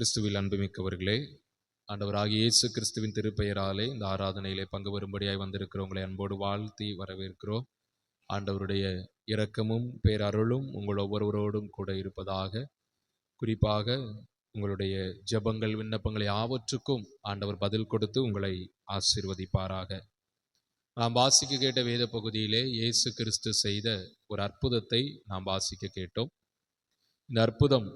கிறிஸ்துவில் அன்புமிக்கவர்களே ஆண்டவராகிய இயேசு கிறிஸ்துவின் திருப்பெயராலே இந்த ஆராதனையிலே பங்கு வரும்படியாய் வந்திருக்கிறவங்களை அன்போடு வாழ்த்தி வரவேற்கிறோம். ஆண்டவருடைய இரக்கமும் பேரருளும் உங்கள் ஒவ்வொருவரோடும் கூட இருப்பதாக குறிப்பாக உங்களுடைய ஜெபங்கள் விண்ணப்பங்கள் யாவற்றுக்கும் ஆண்டவர் பதில் கொடுத்து உங்களை ஆசீர்வதிப்பாராக. நாம் வாசிக்க கேட்ட வேத பகுதியிலே இயேசு கிறிஸ்து செய்த ஒரு அற்புதத்தை நாம் வாசிக்க கேட்டோம். இந்த அற்புதம்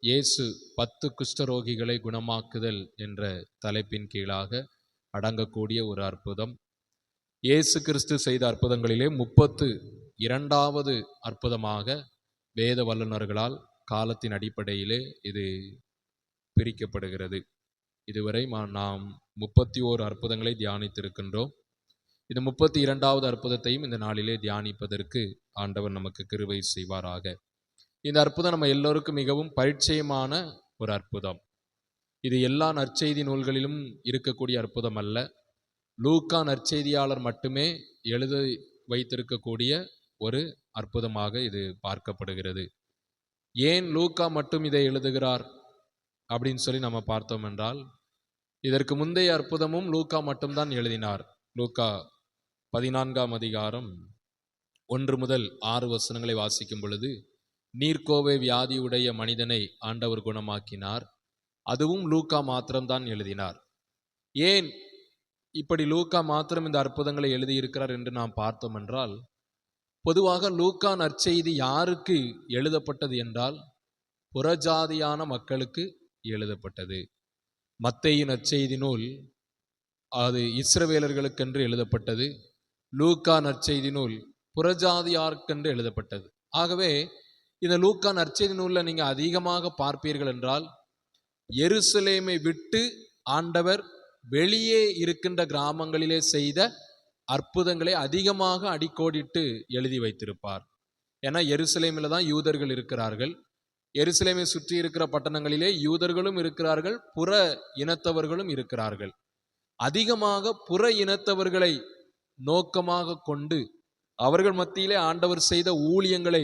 இயேசு பத்து குஷ்டரோகிகளை குணமாக்குதல் என்ற தலைப்பின் கீழாக அடங்கக்கூடிய ஒரு அற்புதம். இயேசு கிறிஸ்து செய்த அற்புதங்களிலே முப்பத்து இரண்டாவது அற்புதமாக வேத வல்லுநர்களால் காலத்தின் அடிப்படையிலே இது பிரிக்கப்படுகிறது. இதுவரை மா- நாம் முப்பத்தி ஓரு அற்புதங்களை தியானித்திருக்கின்றோம். இந்த முப்பத்தி இரண்டாவது அற்புதத்தையும் இந்த நாளிலே தியானிப்பதற்கு ஆண்டவர் நமக்கு கிருவை செய்வாராக. இந்த அற்புதம் நம்ம எல்லோருக்கும் மிகவும் பரிச்சயமான ஒரு அற்புதம். இது எல்லா நற்செய்தி நூல்களிலும் இருக்கக்கூடிய அற்புதம் அல்ல. லூக்கா நற்செய்தியாளர் மட்டுமே எழுத வைத்திருக்கக்கூடிய ஒரு அற்புதமாக இது பார்க்கப்படுகிறது. ஏன் லூக்கா மட்டும் இதை எழுதுகிறார்? அப்படின்னு சொல்லி நம்ம பார்த்தோம் என்றால் இதற்கு முந்தைய அற்புதமும் லூக்கா மட்டும்தான் எழுதினார். லூக்கா பதினான்காம் அதிகாரம் ஒன்று முதல் ஆறு வசனங்களை வாசிக்கும் பொழுது நீர்க்கோவை வியாதியுடைய மனிதனை ஆண்டவர் குணமாக்கினார். அதுவும் லூக்கா மாத்திரம்தான் எழுதினார். ஏன் இப்படி லூக்கா மாத்திரம் இந்த அற்புதங்களை எழுதியிருக்கிறார் என்று நாம் பார்த்தோம் என்றால் பொதுவாக லூக்கா நற்செய்தி யாருக்கு எழுதப்பட்டது என்றால் புறஜாதியான மக்களுக்கு எழுதப்பட்டது. மத்தையின் நற்செய்தி நூல் அது இஸ்ரவேலர்களுக்கென்று எழுதப்பட்டது. லூக்கா நற்செய்தி நூல் புறஜாதியார்க்கென்று எழுதப்பட்டது. ஆகவே இந்த லூக்கா நற்செய்தி நூலில் நீங்கள் அதிகமாக பார்ப்பீர்கள் என்றால் எருசலேமை விட்டு ஆண்டவர் வெளியே இருக்கின்ற கிராமங்களிலே செய்த அற்புதங்களை அதிகமாக அடிக்கோடிட்டு எழுதி வைத்திருப்பார். ஏன்னா எருசலேமில் தான் யூதர்கள் இருக்கிறார்கள். எருசலேமை சுற்றி இருக்கிற பட்டணங்களிலே யூதர்களும் இருக்கிறார்கள் புற இனத்தவர்களும் இருக்கிறார்கள். அதிகமாக புற இனத்தவர்களை நோக்கமாக கொண்டு அவர்கள் மத்தியிலே ஆண்டவர் செய்த ஊழியங்களை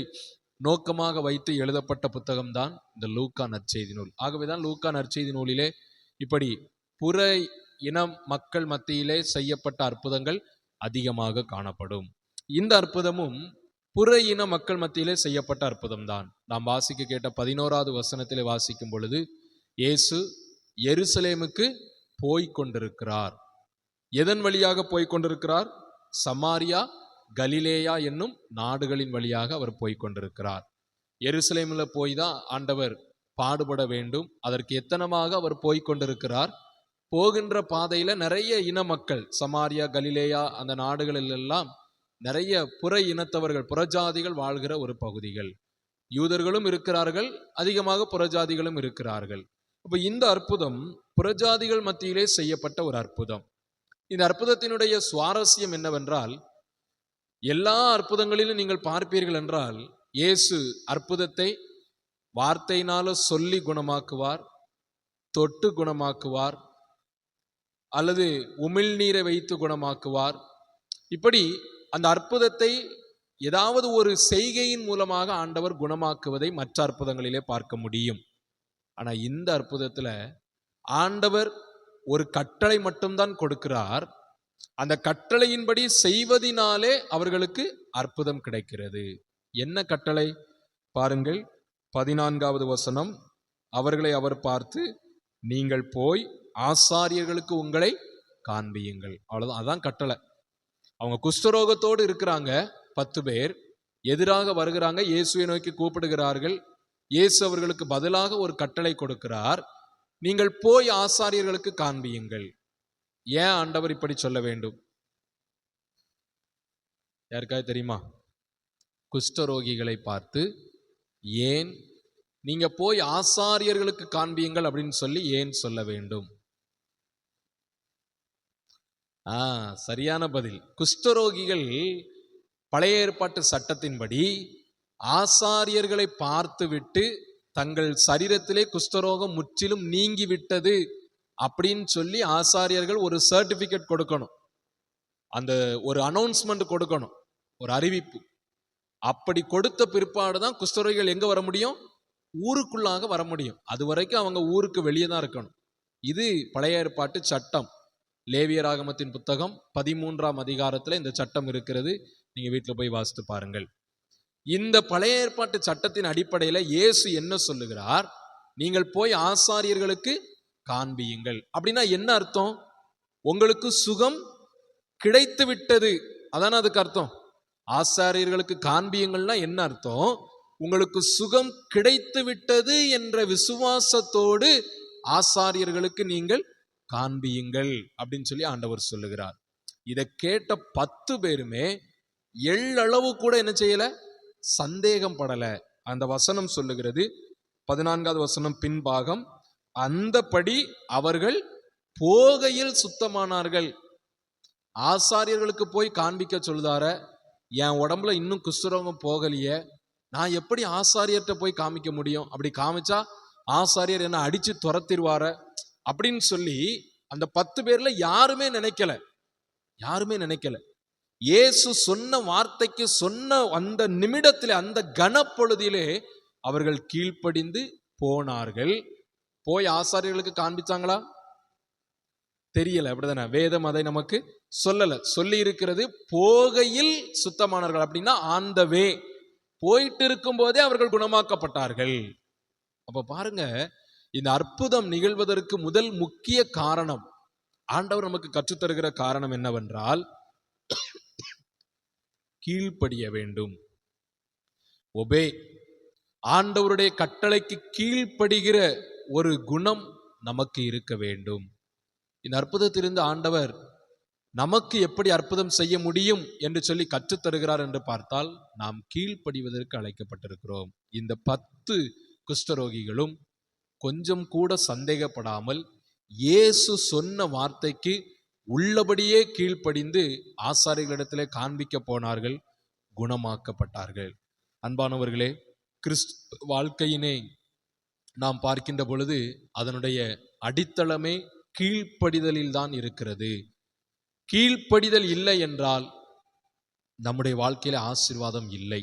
நோக்கமாக வைத்து எழுதப்பட்ட புத்தகம்தான் இந்த லூக்கா நற்செய்தி நூல். ஆகவேதான் லூக்கா நற்செய்தி நூலிலே இப்படி புற இனம் மக்கள் மத்தியிலே செய்யப்பட்ட அற்புதங்கள் அதிகமாக காணப்படும். இந்த அற்புதமும் புற இன மக்கள் மத்தியிலே செய்யப்பட்ட அற்புதம்தான். நாம் வாசிக்க கேட்ட பதினோராவது வசனத்திலே வாசிக்கும் பொழுது இயேசு எருசலேமுக்கு போய்க் கொண்டிருக்கிறார். எதன் வழியாக போய்க் கொண்டிருக்கிறார்? சமாரியா கலிலேயா என்னும் நாடுகளின் வழியாக அவர் போய்கொண்டிருக்கிறார் எருசலேமில் போய் தான் ஆண்டவர் பாடுபட வேண்டும். அதற்கு எத்தனமாக அவர் போய்கொண்டிருக்கிறார் போகின்ற பாதையில் நிறைய இன மக்கள் சமாரியா கலிலேயா அந்த நாடுகளிலெல்லாம் நிறைய புற இனத்தவர்கள் புறஜாதிகள் வாழ்கிற ஒரு பகுதிகள். யூதர்களும் இருக்கிறார்கள் அதிகமாக புறஜாதிகளும் இருக்கிறார்கள். இப்போ இந்த அற்புதம் புறஜாதிகள் மத்தியிலே செய்யப்பட்ட ஒரு அற்புதம். இந்த அற்புதத்தினுடைய சுவாரஸ்யம் என்னவென்றால் எல்லா அற்புதங்களிலும் நீங்கள் பார்ப்பீர்கள் என்றால் இயேசு அற்புதத்தை வார்த்தையினால சொல்லி குணமாக்குவார் தொட்டு குணமாக்குவார் அல்லது உமிழ்நீரை வைத்து குணமாக்குவார். இப்படி அந்த அற்புதத்தை ஏதாவது ஒரு செய்கையின் மூலமாக ஆண்டவர் குணமாக்குவதை மற்ற அற்புதங்களிலே பார்க்க முடியும். ஆனால் இந்த அற்புதத்தில் ஆண்டவர் ஒரு கட்டளை மட்டும்தான் கொடுக்கிறார். அந்த கட்டளையின்படி செய்வதினாலே அவர்களுக்கு அற்புதம் கிடைக்கிறது. என்ன கட்டளை? பாருங்கள் பதினான்காவது வசனம். அவர்களை அவர் பார்த்து நீங்கள் போய் ஆசாரியர்களுக்கு உங்களை காண்பியுங்கள். அவ்வளவுதான். அதான் கட்டளை. அவங்க குஷ்டரோகத்தோடு இருக்கிறாங்க பத்து பேர். எதிராக வருகிறாங்க இயேசுவை நோக்கி கூப்பிடுகிறார்கள். இயேசு அவர்களுக்கு பதிலாக ஒரு கட்டளை கொடுக்கிறார். நீங்கள் போய் ஆசாரியர்களுக்கு காண்பியுங்கள். ஏன் ஆண்டவர் இப்படி சொல்ல வேண்டும்? யாருக்காவது தெரியுமா? குஷ்டரோகிகளை பார்த்து ஏன்? நீங்க போய் ஆசாரியர்களுக்கு காண்பியுங்கள் அப்படின்னு சொல்லி ஏன் சொல்ல வேண்டும்? ஆ சரியான பதில். குஷ்டரோகிகள் பழைய ஏற்பாட்டு சட்டத்தின்படி ஆசாரியர்களை பார்த்துவிட்டு தங்கள் சரீரத்திலே குஷ்டரோகம் முற்றிலும் நீங்கிவிட்டது. அப்படின்னு சொல்லி ஆசாரியர்கள் ஒரு சர்டிஃபிகேட் கொடுக்கணும். அந்த ஒரு அனௌன்ஸ்மெண்ட் கொடுக்கணும். ஒரு அறிவிப்பு. அப்படி கொடுத்த பிற்பாடு தான் குஷ்டரோகிகள் எங்கே வர முடியும்? ஊருக்குள்ளாக வர முடியும். அது வரைக்கும் அவங்க ஊருக்கு வெளியே தான் இருக்கணும். இது பழைய ஏற்பாட்டு சட்டம். லேவியராகமத்தின் புத்தகம் பதிமூன்றாம் அதிகாரத்தில் இந்த சட்டம் இருக்கிறது. நீங்கள் வீட்டில் போய் வாசித்து பாருங்கள். இந்த பழைய ஏற்பாட்டு சட்டத்தின் அடிப்படையில் இயேசு என்ன சொல்லுகிறார்? நீங்கள் போய் ஆசாரியர்களுக்கு காண்பியுங்கள். அப்படின்னா என்ன அர்த்தம்? உங்களுக்கு சுகம் கிடைத்து விட்டது அதானே அதுக்கு அர்த்தம்? ஆசாரியர்களுக்கு காண்பியுங்கள்னா என்ன அர்த்தம்? உங்களுக்கு சுகம் கிடைத்து விட்டது என்ற விசுவாசத்தோடு ஆசாரியர்களுக்கு நீங்கள் காண்பியுங்கள் அப்படின்னு சொல்லி ஆண்டவர் சொல்லுகிறார். இதை கேட்ட பத்து பேருமே எள்ளளவு கூட என்ன செய்யல? சந்தேகம் படல. அந்த வசனம் சொல்லுகிறது. பதினான்காவது வசனம் பின்பாகம் அந்தபடி அவர்கள் போகையில் சுத்தமானார்கள். ஆசாரியர்களுக்கு போய் காண்பிக்க சொல்லுதார என் உடம்புல இன்னும் குஷ்டரோகம் போகலையே நான் எப்படி ஆசாரியர்கிட்ட போய் காமிக்க முடியும்? அப்படி காமிச்சா ஆசாரியர் என்ன அடிச்சு துரத்திடுவார அப்படின்னு சொல்லி அந்த பத்து பேர்ல யாருமே நினைக்கல. யாருமே நினைக்கல. இயேசு சொன்ன வார்த்தைக்கு சொன்ன அந்த நிமிடத்திலே அந்த கனப்பொழுதிலே அவர்கள் கீழ்ப்படிந்து போனார்கள். போய் ஆசாரியர்களுக்கு காண்பிச்சாங்களா? தெரியல அப்படிதானே? வேதம் அதை நமக்கு சொல்லல. சொல்லி இருக்கிறது போகையில் சுத்தமானார்கள் அப்படின்னா ஆந்த வே போயிட்டு இருக்கும் போதே அவர்கள் குணமாக்கப்பட்டார்கள். அப்ப பாருங்க இந்த அற்புதம் நிகழ்வதற்கு முதல் முக்கிய காரணம் ஆண்டவர் நமக்கு கற்றுத்தருகிற காரணம் என்னவென்றால் கீழ்ப்படிய வேண்டும். ஒபே ஆண்டவருடைய கட்டளைக்கு கீழ்ப்படுகிற ஒரு குணம் நமக்கு இருக்க வேண்டும். இந்த அற்புதத்திலிருந்து ஆண்டவர் நமக்கு எப்படி அற்புதம் செய்ய முடியும் என்று சொல்லி கற்றுத் தருகிறார் என்று பார்த்தால் நாம் கீழ்ப்படிவதற்கு அழைக்கப்பட்டிருக்கிறோம். இந்த பத்து குஷ்டரோகிகளும் கொஞ்சம் கூட சந்தேகப்படாமல் இயேசு சொன்ன வார்த்தைக்கு உள்ளபடியே கீழ்ப்படிந்து ஆசாரிகளிடத்திலே காண்பிக்க போனார்கள் குணமாக்கப்பட்டார்கள். அன்பானவர்களே கிறிஸ்து வாழ்க்கையினை நாம் பார்க்கின்ற பொழுது அதனுடைய அடித்தளமே கீழ்ப்படிதலில் தான் இருக்கிறது. கீழ்ப்படிதல் இல்லை என்றால் நம்முடைய வாழ்க்கையில ஆசீர்வாதம் இல்லை.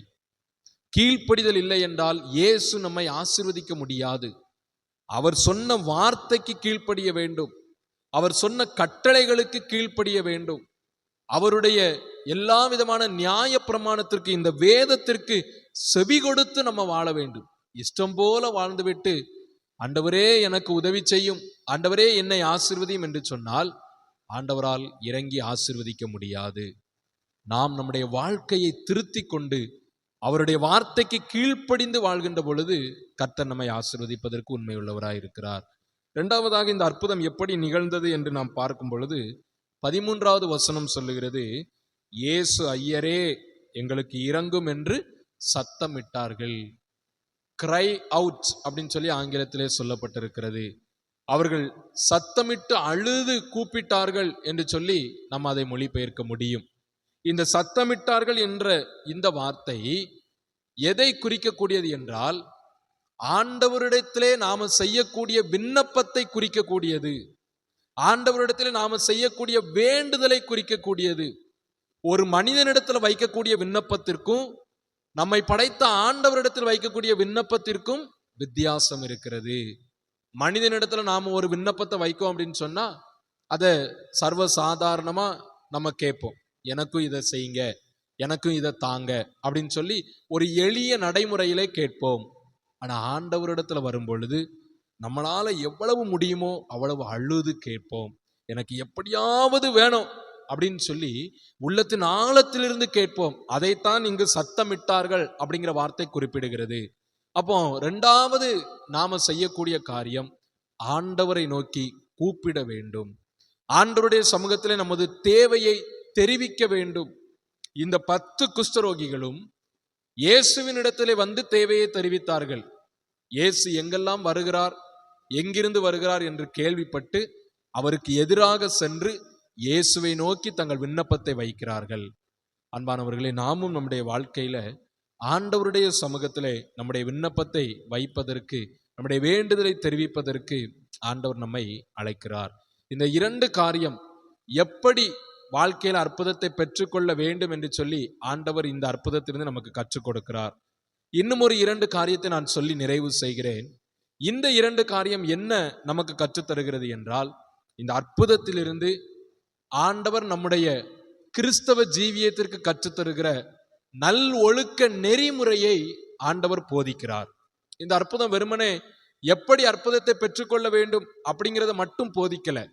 கீழ்ப்படிதல் இல்லை என்றால் இயேசு நம்மை ஆசிர்வதிக்க முடியாது. அவர் சொன்ன வார்த்தைக்கு கீழ்ப்படிய வேண்டும். அவர் சொன்ன கட்டளைகளுக்கு கீழ்ப்படிய வேண்டும். அவருடைய எல்லா விதமான நியாய பிரமாணத்திற்கு இந்த வேதத்திற்கு செவி கொடுத்து நம்ம வாழ வேண்டும். இஷ்டம் போல வாழ்ந்துவிட்டு ஆண்டவரே எனக்கு உதவி செய்யும். ஆண்டவரே என்னை ஆசிர்வதியும் என்று சொன்னால் ஆண்டவரால் இறங்கி ஆசிர்வதிக்க முடியாது. நாம் நம்முடைய வாழ்க்கையை திருத்தி கொண்டு அவருடைய வார்த்தைக்கு கீழ்ப்படிந்து வாழ்கின்ற பொழுது கர்த்தர் நம்மை ஆசிர்வதிப்பதற்கு உண்மையுள்ளவராய் இருக்கிறார். இரண்டாவதாக இந்த அற்புதம் எப்படி நிகழ்ந்தது என்று நாம் பார்க்கும் பொழுது பதிமூன்றாவது வசனம் சொல்லுகிறது இயேசு ஐயரே எங்களுக்கு இறங்கும் என்று சத்தமிட்டார்கள். கிரை அவுட் அப்படின்னு சொல்லி ஆங்கிலத்திலே சொல்லப்பட்டிருக்கிறது. அவர்கள் சத்தமிட்டு அழுது கூப்பிட்டார்கள் என்று சொல்லி நம்ம அதை மொழிபெயர்க்க முடியும். இந்த சத்தமிட்டார்கள் என்ற இந்த வார்த்தை எதை குறிக்கக்கூடியது என்றால் ஆண்டவரிடத்திலே நாம செய்யக்கூடிய விண்ணப்பத்தை குறிக்கக்கூடியது. ஆண்டவரிடத்திலே நாம செய்யக்கூடிய வேண்டுதலை குறிக்கக்கூடியது. ஒரு மனிதனிடத்தில் வைக்கக்கூடிய விண்ணப்பத்திற்கும் நம்மை படைத்த ஆண்டவரிடத்தில் வைக்கக்கூடிய விண்ணப்பத்திற்கும் வித்தியாசம் இருக்கிறது. மனிதனிடத்துல நாம ஒரு விண்ணப்பத்தை வைக்கோம் அப்படின்னு சொன்னா அதை சர்வ சாதாரணமாக நம்ம கேட்போம். எனக்கும் இதை செய்யுங்க எனக்கும் இதை தாங்க அப்படின்னு சொல்லி ஒரு எளிய நடைமுறையிலே கேட்போம். ஆனா ஆண்டவரிடத்துல வரும் பொழுது நம்மளால எவ்வளவு முடியுமோ அவ்வளவு அழுது கேட்போம். எனக்கு எப்படியாவது வேணும். அப்படின்னு சொல்லி உள்ளத்தின் ஆழத்திலிருந்து கேட்போம். அதைத்தான் இங்கு சத்தமிட்டார்கள் அப்படிங்கிற வார்த்தை குறிப்பிடுகிறது. அப்போ ரெண்டாவது நாம செய்யக்கூடிய காரியம் ஆண்டவரை நோக்கி கூப்பிட வேண்டும். ஆண்டவருடைய சமூகத்திலே நமது தேவையை தெரிவிக்க வேண்டும். இந்த பத்து குஷ்டரோகிகளும் இயேசுவின் இடத்திலே வந்து தேவையை தெரிவித்தார்கள். இயேசு எங்கெல்லாம் வருகிறார் எங்கிருந்து வருகிறார் என்று கேள்விப்பட்டு அவருக்கு எதிராக சென்று இயேசுவை நோக்கி தங்கள் விண்ணப்பத்தை வைக்கிறார்கள். அன்பானவர்களே நாமும் நம்முடைய வாழ்க்கையில் ஆண்டவருடைய சமூகத்திலே நம்முடைய விண்ணப்பத்தை வைப்பதற்கு நம்முடைய வேண்டுதலை தெரிவிப்பதற்கு ஆண்டவர் நம்மை அழைக்கிறார். இந்த இரண்டு காரியம் எப்படி வாழ்க்கையில் அற்புதத்தை பெற்றுக்கொள்ள வேண்டும் என்று சொல்லி ஆண்டவர் இந்த அற்புதத்திலிருந்து நமக்கு கற்றுக் கொடுக்கிறார். இன்னும் ஒரு இரண்டு காரியத்தை நான் சொல்லி நிறைவு செய்கிறேன். இந்த இரண்டு காரியம் என்ன நமக்கு கற்றுத்தருகிறது என்றால் இந்த அற்புதத்திலிருந்து ஆண்டவர் நம்முடைய கிறிஸ்தவ ஜீவியத்திற்கு கற்றுத்தருகிற நல் ஒழுக்க நெறிமுறையை ஆண்டவர் போதிக்கிறார். இந்த அற்புதம் வெறுமனே எப்படி அற்புதத்தை பெற்றுக்கொள்ள வேண்டும் அப்படிங்கிறத மட்டும் போதிக்கல.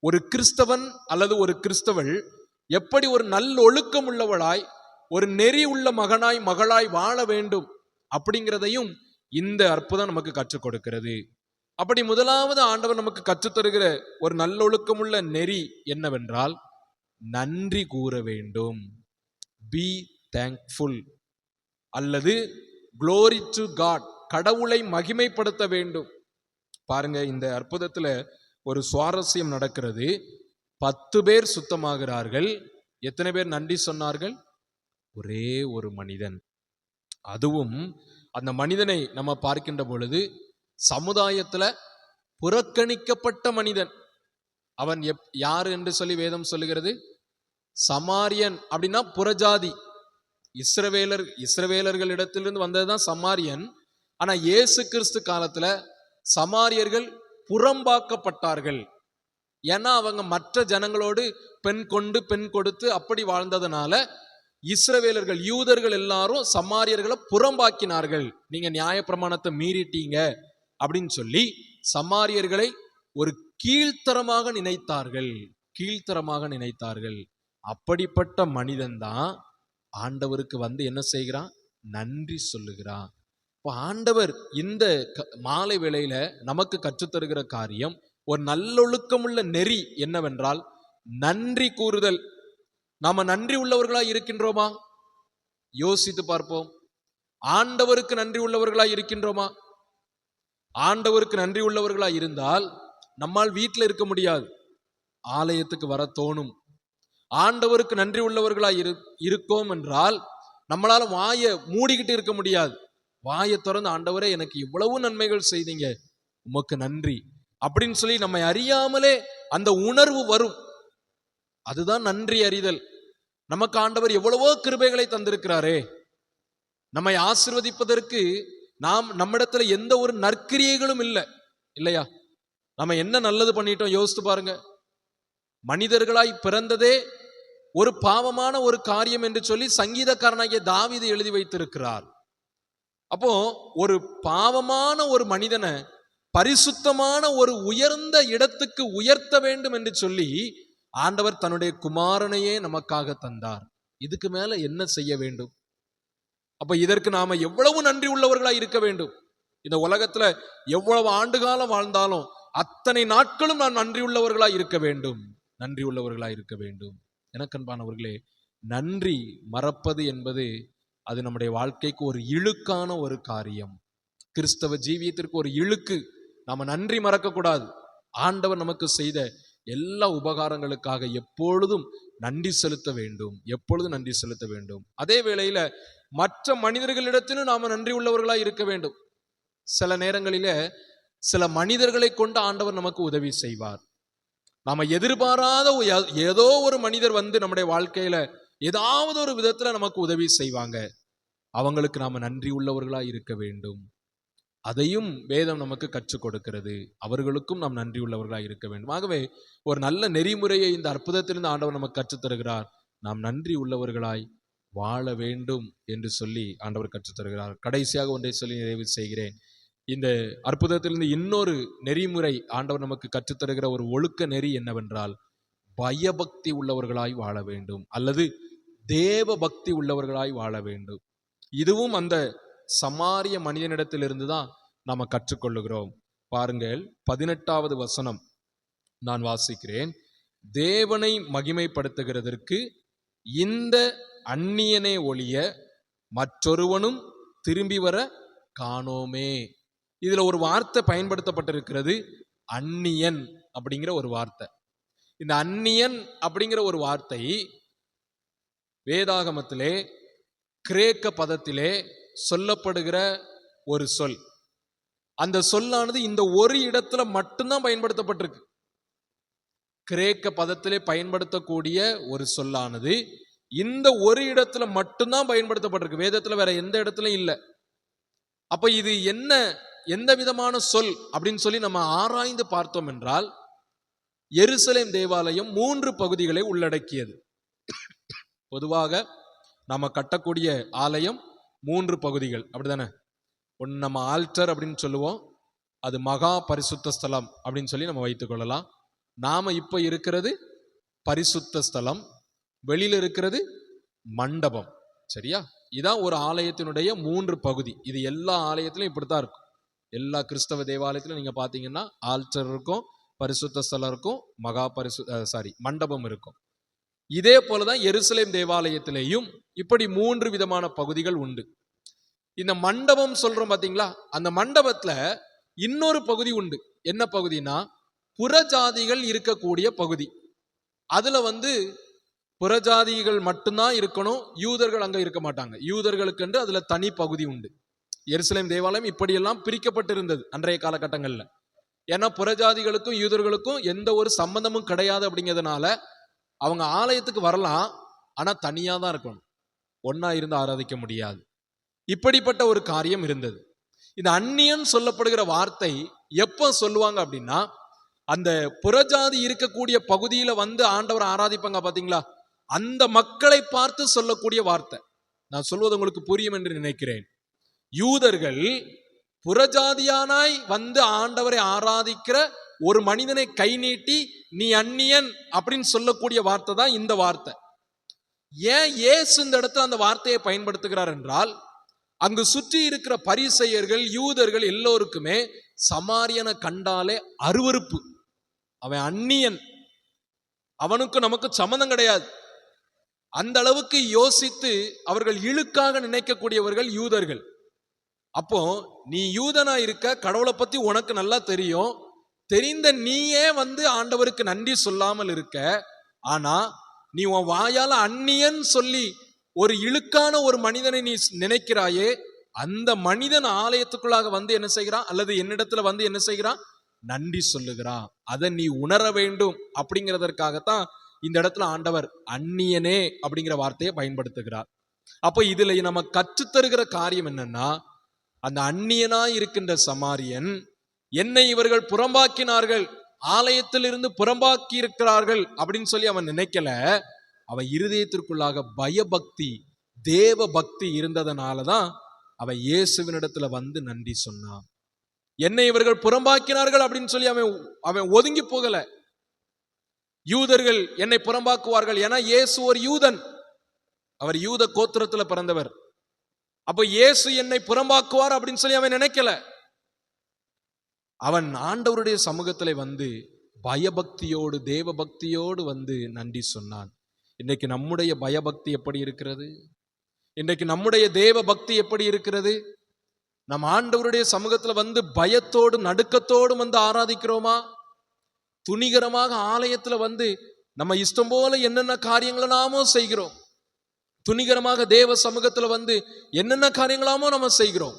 ஒரு கிறிஸ்தவன் அல்லது ஒரு கிறிஸ்தவள் எப்படி ஒரு நல் ஒழுக்கம் உள்ளவளாய் ஒரு நெறி உள்ள மகனாய் மகளாய் வாழ வேண்டும் அப்படிங்கிறதையும் இந்த அற்புதம் நமக்கு கற்றுக் கொடுக்கிறது. அப்படி முதலாவது ஆண்டவர் நமக்கு கற்றுத்தருகிற ஒரு நல்லொழுக்கமுள்ள நெறி என்னவென்றால் நன்றி கூற வேண்டும். பி தேங்க்ஃபுல் அல்லது குளோரி டு காட் கடவுளை மகிமைப்படுத்த வேண்டும். பாருங்க இந்த அற்புதத்தில் ஒரு சுவாரஸ்யம் நடக்கிறது. பத்து பேர் சுத்தமாகிறார்கள். எத்தனை பேர் நன்றி சொன்னார்கள்? ஒரே ஒரு மனிதன். அதுவும் அந்த மனிதனை நம்ம பார்க்கின்ற பொழுது சமுதாயத்துல புறக்கணிக்கப்பட்ட மனிதன். அவன் எப் யார் என்று சொல்லி வேதம் சொல்லுகிறது? சமாரியன் அப்படின்னா புறஜாதி. இஸ்ரவேலர் இஸ்ரவேலர்கள் இடத்திலிருந்து வந்ததுதான் சமாரியன். ஆனா இயேசு கிறிஸ்து காலத்துல சமாரியர்கள் புறம்பாக்கப்பட்டார்கள். ஏன்னா அவங்க மற்ற ஜனங்களோடு பெண் கொண்டு பெண் கொடுத்து அப்படி வாழ்ந்ததுனால இஸ்ரவேலர்கள் யூதர்கள் எல்லாரும் சமாரியர்களை புறம்பாக்கினார்கள். நீங்க நியாயப்பிரமாணத்தை மீறிட்டீங்க. அப்படின்னு சொல்லி சமாரியர்களை ஒரு கீழ்த்தரமாக நினைத்தார்கள். கீழ்த்தரமாக நினைத்தார்கள். அப்படிப்பட்ட மனிதன்தான் ஆண்டவருக்கு வந்து என்ன செய்கிறான்? நன்றி சொல்லுகிறான். இப்போ ஆண்டவர் இந்த க- மாலை வேளையில நமக்கு கற்றுத்தருகிற காரியம் ஒரு நல்லொழுக்கமுள்ள நெறி என்னவென்றால் நன்றி கூறுதல். நாம நன்றி உள்ளவர்களா இருக்கின்றோமா? யோசித்து பார்ப்போம். ஆண்டவருக்கு நன்றி உள்ளவர்களா இருக்கின்றோமா? ஆண்டவருக்கு நன்றி உள்ளவர்களாக இருந்தால் நம்மால் வீட்டில் இருக்க முடியாது. ஆலயத்துக்கு வர தோணும். ஆண்டவருக்கு நன்றி உள்ளவர்களாக இரு இருக்கோம் என்றால் நம்மளால் வாயை மூடிக்கிட்டு இருக்க முடியாது. வாயை திறந்து ஆண்டவரே எனக்கு இவ்வளவு நன்மைகள் செய்தீங்க. உமக்கு நன்றி. அப்படின்னு சொல்லி நம்மை அறியாமலே அந்த உணர்வு வரும். அதுதான் நன்றி அறிதல். நமக்கு ஆண்டவர் எவ்வளவோ கிருபைகளை தந்திருக்கிறாரே. நம்மை ஆசிர்வதிப்பதற்கு நாம் நம்மிடத்துல எந்த ஒரு நற்கிரியைகளும் இல்லை. இல்லையா? நம்ம என்ன நல்லது பண்ணிட்டோம் யோசித்து பாருங்க. மனிதர்களாய் பிறந்ததே ஒரு பாவமான ஒரு காரியம் என்று சொல்லி சங்கீதக்காரனாகிய தாவீது எழுதி வைத்திருக்கிறார். அப்போ ஒரு பாவமான ஒரு மனிதனை பரிசுத்தமான ஒரு உயர்ந்த இடத்துக்கு உயர்த்த வேண்டும் என்று சொல்லி ஆண்டவர் தன்னுடைய குமாரனையே நமக்காக தந்தார். இதுக்கு மேல என்ன செய்ய வேண்டும்? அப்போ இதற்கு நாம் எவ்வளவு நன்றி உள்ளவர்களாக இருக்க வேண்டும்? இந்த உலகத்தில் எவ்வளவு ஆண்டு காலம் வாழ்ந்தாலும் அத்தனை நாட்களும் நான் நன்றி உள்ளவர்களாக இருக்க வேண்டும். நன்றி உள்ளவர்களாக இருக்க வேண்டும். எனக்கன்பானவர்களே நன்றி மறப்பது என்பது அது நம்முடைய வாழ்க்கைக்கு ஒரு இழுக்கான ஒரு காரியம். கிறிஸ்தவ ஜீவியத்திற்கு ஒரு இழுக்கு. நாம் நன்றி மறக்கக்கூடாது. ஆண்டவர் நமக்கு செய்த எல்லா உபகாரங்களுக்காக எப்பொழுதும் நன்றி செலுத்த வேண்டும். எப்பொழுது நன்றி செலுத்த வேண்டும்? அதே வேளையில மற்ற மனிதர்களிடத்திலும் நாம நன்றி உள்ளவர்களாக இருக்க வேண்டும். சில நேரங்களில சில மனிதர்களை கொண்டு ஆண்டவர் நமக்கு உதவி செய்வார். நாம எதிர்பாராத யா- ஏதோ ஒரு மனிதர் வந்து நம்முடைய வாழ்க்கையில ஏதாவது ஒரு விதத்துல நமக்கு உதவி செய்வாங்க. அவங்களுக்கு நாம நன்றி உள்ளவர்களா இருக்க வேண்டும். அதையும் வேதம் நமக்கு கற்றுக் கொடுக்கிறது. அவர்களுக்கும் நாம் நன்றியுள்ளவர்களாக இருக்க வேண்டும். ஆகவே ஒரு நல்ல நெறிமுறையை இந்த அற்புதத்திலிருந்து ஆண்டவர் நமக்கு கற்றுத் தருகிறார். நாம் நன்றி உள்ளவர்களாய் வாழ வேண்டும் என்று சொல்லி ஆண்டவர் கற்றுத் தருகிறார். கடைசியாக ஒன்றை சொல்லி நிறைவு செய்கிறேன். இந்த அற்புதத்திலிருந்து இன்னொரு நெறிமுறை ஆண்டவர் நமக்கு கற்றுத் தருகிற ஒரு ஒழுக்க நெறி என்னவென்றால் பயபக்தி உள்ளவர்களாய் வாழ வேண்டும் அல்லது தேவ பக்தி உள்ளவர்களாய் வாழ வேண்டும். இதுவும் அந்த சமாரிய மனிதனிடத்திலிருந்து தான் நாம் கற்றுக்கொள்ளுகிறோம். பாருங்கள் பதினெட்டாவது வசனம். நான் வாசிக்கிறேன். தேவனை மகிமைப்படுத்துகிறதற்கு இந்த அந்நியனே ஒழிய மற்றொருவனும் திரும்பி வர காணோமே. இதில் ஒரு வார்த்தை பயன்படுத்தப்பட்டிருக்கிறது அந்நியன் அப்படிங்கிற ஒரு வார்த்தை. இந்த அந்நியன் அப்படிங்கிற ஒரு வார்த்தை வேதாகமத்திலே கிரேக்க பதத்திலே சொல்லப்படுகிற ஒரு சொல். அந்த சொல்லானது இந்த ஒரு இடத்துல மட்டும்தான் பயன்படுத்தப்பட்டிருக்கு. கிரேக்க பதத்திலே பயன்படுத்தக்கூடிய ஒரு சொல்லானது இந்த ஒரு இடத்துல மட்டும்தான் பயன்படுத்தப்பட்டிருக்கு. வேதத்துல வேற எந்த இடத்துலயும் இல்லை. அப்ப இது என்ன எந்த விதமான சொல் அப்படின்னு சொல்லி நம்ம ஆராய்ந்து பார்த்தோம் என்றால் எருசலேம் தேவாலயம் மூன்று பகுதிகளை உள்ளடக்கியது. பொதுவாக நம்ம கட்டக்கூடிய ஆலயம் மூன்று பகுதிகள். அப்படிதானே? ஒன்று நம்ம ஆல்டர் அப்படின்னு சொல்லுவோம். அது மகா பரிசுத்த ஸ்தலம் அப்படின்னு சொல்லி நம்ம வைத்துக்கொள்ளலாம் நாம இப்போ இருக்கிறது பரிசுத்த ஸ்தலம். வெளியில இருக்கிறது மண்டபம். சரியா? இதான் ஒரு ஆலயத்தினுடைய மூன்று பகுதி. இது எல்லா ஆலயத்திலும் இப்படித்தான் இருக்கும். எல்லா கிறிஸ்தவ தேவாலயத்திலும் நீங்க பாத்தீங்கன்னா ஆல்டர் இருக்கும் பரிசுத்த ஸ்தலம் இருக்கும் மகா பரிசு சாரி மண்டபம் இருக்கும். இதே போலதான் எருசலேம் தேவாலயத்திலேயும் இப்படி மூன்று விதமான பகுதிகள் உண்டு. இந்த மண்டபம் சொல்றோம் பாத்தீங்களா? அந்த மண்டபத்துல இன்னொரு பகுதி உண்டு. என்ன பகுதினா? புறஜாதிகள் இருக்கக்கூடிய பகுதி. அதுல வந்து புறஜாதிகள் மட்டும்தான் இருக்கணும் யூதர்கள் அங்க இருக்க மாட்டாங்க. யூதர்களுக்கென்று அதுல தனி பகுதி உண்டு. எருசலேம் தேவாலயம் இப்படியெல்லாம் பிரிக்கப்பட்டிருந்தது அன்றைய காலகட்டங்கள்ல. ஏன்னா புறஜாதிகளுக்கும் யூதர்களுக்கும் எந்த ஒரு சம்பந்தமும் கிடையாது அப்படிங்கிறதுனால அவங்க ஆலயத்துக்கு வரலாம் ஆனால் தனியாக தான் இருக்கணும். ஒன்றா இருந்து ஆராதிக்க முடியாது. இப்படிப்பட்ட ஒரு காரியம் இருந்தது. இந்த அந்நியன் சொல்லப்படுகிற வார்த்தை எப்போ சொல்லுவாங்க அப்படின்னா அந்த புறஜாதி இருக்கக்கூடிய பகுதியில் வந்து ஆண்டவர் ஆராதிப்பாங்க பார்த்தீங்களா அந்த மக்களை பார்த்து சொல்லக்கூடிய வார்த்தை. நான் சொல்வது உங்களுக்கு புரியும் என்று நினைக்கிறேன். யூதர்கள் புறஜாதியானாய் வந்து ஆண்டவரை ஆராதிக்கிற ஒரு மனிதனை கை நீட்டி நீ அந்நியன் அப்படின்னு சொல்லக்கூடிய வார்த்தை தான் இந்த வார்த்தை. ஏன் ஏசு இந்த இடத்துல அந்த வார்த்தையை பயன்படுத்துகிறார் என்றால் அங்கு சுற்றி இருக்கிற பரிசெயர்கள் யூதர்கள் எல்லோருக்குமே சமாரியனை கண்டாலே அருவருப்பு. அவன் அந்நியன். அவனுக்கு நமக்கு சம்மந்தம் கிடையாது. அந்த அளவுக்கு யோசித்து அவர்கள் இழுக்காக நினைக்கக்கூடியவர்கள் யூதர்கள். அப்போ நீ யூதனா இருக்க? கடவுளை பத்தி உனக்கு நல்லா தெரியும். தெரிந்த நீயே வந்து ஆண்டவருக்கு நன்றி சொல்லாமல் இருக்க. ஆனா நீ உன் வாயால அந்நியன் சொல்லி ஒரு இழுக்கான ஒரு மனிதனை நீ நினைக்கிறாயே அந்த மனிதன் ஆலயத்துக்குள்ளாக வந்து என்ன செய்கிறான்? அல்லது என்னிடத்துல வந்து என்ன செய்கிறான்? நன்றி சொல்லுகிறான். அதை நீ உணர வேண்டும் அப்படிங்கிறதற்காகத்தான் இந்த இடத்துல ஆண்டவர் அந்நியனே அப்படிங்கிற வார்த்தையை பயன்படுத்துகிறார். அப்போ இதுல நம்ம கற்றுத்தருகிற காரியம் என்னன்னா அந்த அந்நியனா இருக்கின்ற சமாரியன் என்னை இவர்கள் புறம்பாக்கினார்கள் ஆலயத்தில் இருந்து புறம்பாக்கி இருக்கிறார்கள் அப்படின்னு சொல்லி அவன் நினைக்கல. அவன் இருதயத்திற்குள்ளாக பயபக்தி தேவ பக்தி இருந்ததனால தான் அவன் இயேசுவினிடத்துல வந்து நன்றி சொன்னான். என்னை இவர்கள் புறம்பாக்கினார்கள் அப்படின்னு சொல்லி அவன் அவன் ஒதுங்கி போகல. யூதர்கள் என்னை புறம்பாக்குவார்கள். ஏன்னா இயேசு ஒரு யூதன். அவர் யூத கோத்திரத்துல பிறந்தவர். அப்ப இயேசு என்னை புறம்பாக்குவார் அப்படின்னு சொல்லி அவன் நினைக்கல. அவன் ஆண்டவருடைய சமூகத்தில் வந்து பயபக்தியோடு தேவ பக்தியோடு வந்து நன்றி சொன்னான். இன்றைக்கு நம்முடைய பயபக்தி எப்படி இருக்கிறது? இன்றைக்கு நம்முடைய தேவ பக்தி எப்படி இருக்கிறது? நம் ஆண்டவருடைய சமூகத்தில் வந்து பயத்தோடு நடுக்கத்தோடு வந்து ஆராதிக்கிறோமா? துணிகரமாக ஆலயத்தில் வந்து நம்ம இஷ்டம் போல என்னென்ன காரியங்களை நாமோ செய்கிறோம். துணிகரமாக தேவ சமூகத்தில் வந்து என்னென்ன காரியங்களாமோ நம்ம செய்கிறோம்.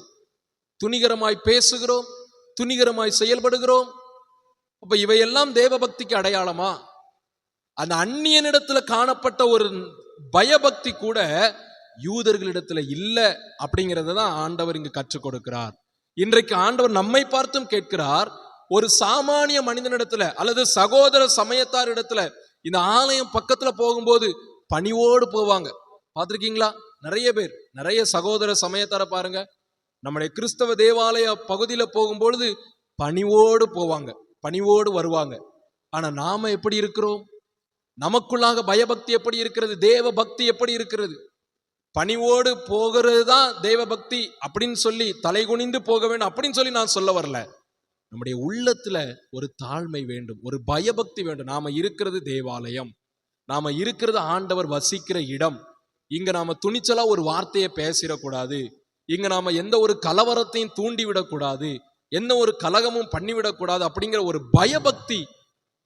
துணிகரமாய் பேசுகிறோம். துணிகரமாய் செயல்படுகிறோம். அப்ப இவையெல்லாம் தேவபக்திக்கு அடையாளமா? அந்த அந்நியனிடத்துல காணப்பட்ட ஒரு பயபக்தி கூட யூதர்களிடத்துல இல்லை அப்படிங்கிறத தான் ஆண்டவர் இங்கு கற்றுக் கொடுக்கிறார். இன்றைக்கு ஆண்டவர் நம்மை பார்த்தும் கேட்கிறார் ஒரு சாமானிய மனிதனிடத்துல அல்லது சகோதர சமயத்தார் இடத்துல இந்த ஆலயம் பக்கத்துல போகும்போது பணிவோடு போவாங்க. பார்த்துருக்கீங்களா? நிறைய பேர் நிறைய சகோதர சமயத்தார பாருங்க. நம்முடைய கிறிஸ்தவ தேவாலய பகுதியில் போகும்பொழுது பணிவோடு போவாங்க பணிவோடு வருவாங்க. ஆனால் நாம் எப்படி இருக்கிறோம்? நமக்குள்ளாக பயபக்தி எப்படி இருக்கிறது? தேவ பக்தி எப்படி இருக்கிறது? பணிவோடு போகிறது தான் தேவ பக்தி அப்படின்னு சொல்லி தலை குனிந்து போக வேண்டும் அப்படின்னு சொல்லி நான் சொல்ல வரல. நம்முடைய உள்ளத்துல ஒரு தாழ்மை வேண்டும் ஒரு பயபக்தி வேண்டும். நாம இருக்கிறது தேவாலயம். நாம இருக்கிறது ஆண்டவர் வசிக்கிற இடம். இங்க நாம துணிச்சலா ஒரு வார்த்தையை பேசிடக்கூடாது. இங்க நாம எந்த ஒரு கலவரத்தையும் தூண்டிவிடக்கூடாது எந்த ஒரு கலகமும் பண்ணிவிடக்கூடாது அப்படிங்கிற ஒரு பயபக்தி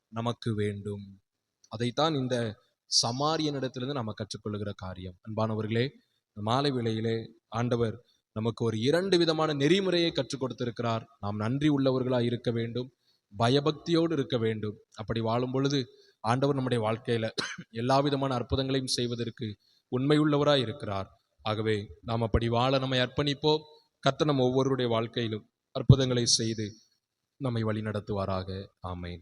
நமக்கு வேண்டும். அதைத்தான் இந்த சமாரியனிடத்திலிருந்து நம்ம கற்றுக்கொள்ளுகிற காரியம். அன்பானவர்களே மாலை வேளையிலே ஆண்டவர் நமக்கு ஒரு இரண்டு விதமான நெறிமுறையை கற்றுக் கொடுத்திருக்கிறார். நாம் நன்றி உள்ளவர்களாக இருக்க வேண்டும் பயபக்தியோடு இருக்க வேண்டும். அப்படி வாழும் பொழுது ஆண்டவர் நம்முடைய வாழ்க்கையில எல்லா விதமான அற்புதங்களையும் செய்வதற்கு உண்மையுள்ளவராய் இருக்கிறார். ஆகவே நாம் அப்படி வாழ நம்மை அர்ப்பணிப்போம். கத்தனம் நம் ஒவ்வொருடைய வாழ்க்கையிலும் அற்புதங்களை செய்து நம்மை வழி நடத்துவாராக ஆமேன்.